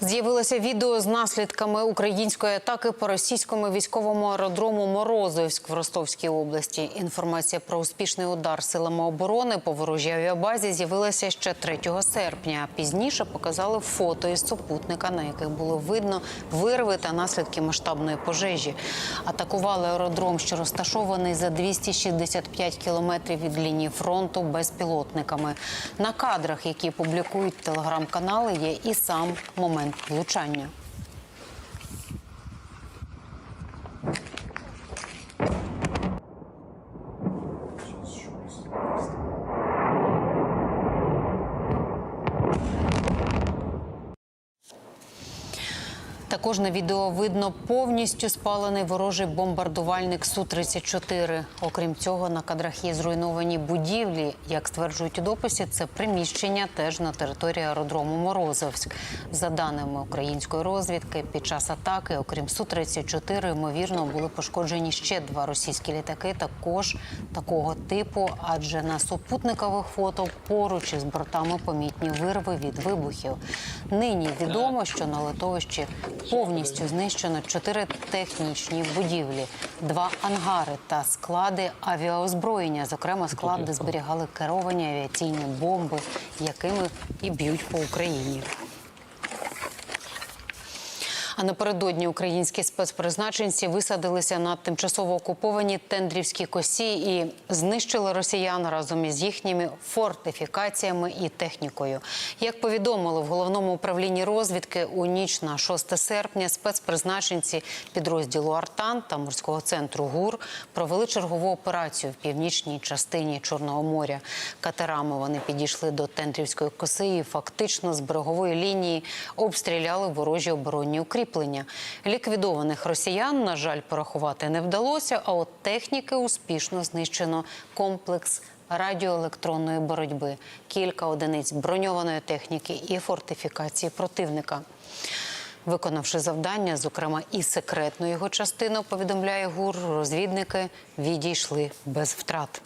З'явилося відео з наслідками української атаки по російському військовому аеродрому Морозовськ в Ростовській області. Інформація про успішний удар силами оборони по ворожій авіабазі з'явилася ще 3 серпня. Пізніше показали фото із супутника, на яких було видно вирви та наслідки масштабної пожежі. Атакували аеродром, що розташований за 265 кілометрів від лінії фронту безпілотниками. На кадрах, які публікують телеграм-канали, є і сам момент влучання. Також на відео видно повністю спалений ворожий бомбардувальник Су-34. Окрім цього, на кадрах є зруйновані будівлі. Як стверджують у дописі, це приміщення теж на території аеродрому Морозовськ. За даними української розвідки, під час атаки, окрім Су-34, ймовірно, були пошкоджені ще два російські літаки, також такого типу, адже на супутникових фото поруч із бортами помітні вирви від вибухів. Нині відомо, що на литовищі повністю знищено чотири технічні будівлі, два ангари та склади авіаозброєння, зокрема склад, де зберігали керовані авіаційні бомби, якими і б'ють по Україні. А напередодні українські спецпризначенці висадилися на тимчасово окуповані тендрівські косі і знищили росіян разом із їхніми фортифікаціями і технікою. Як повідомили в головному управлінні розвідки у ніч на 6 серпня, спецпризначенці підрозділу Артан та морського центру ГУР провели чергову операцію в північній частині Чорного моря. Катерами вони підійшли до тендрівської коси і фактично з берегової лінії обстріляли ворожі оборонні укріплення. Ліквідованих росіян, на жаль, порахувати не вдалося. А от техніки успішно знищено комплекс радіоелектронної боротьби, кілька одиниць броньованої техніки і фортифікації противника. Виконавши завдання, зокрема і секретну його частину, повідомляє ГУР, розвідники відійшли без втрат.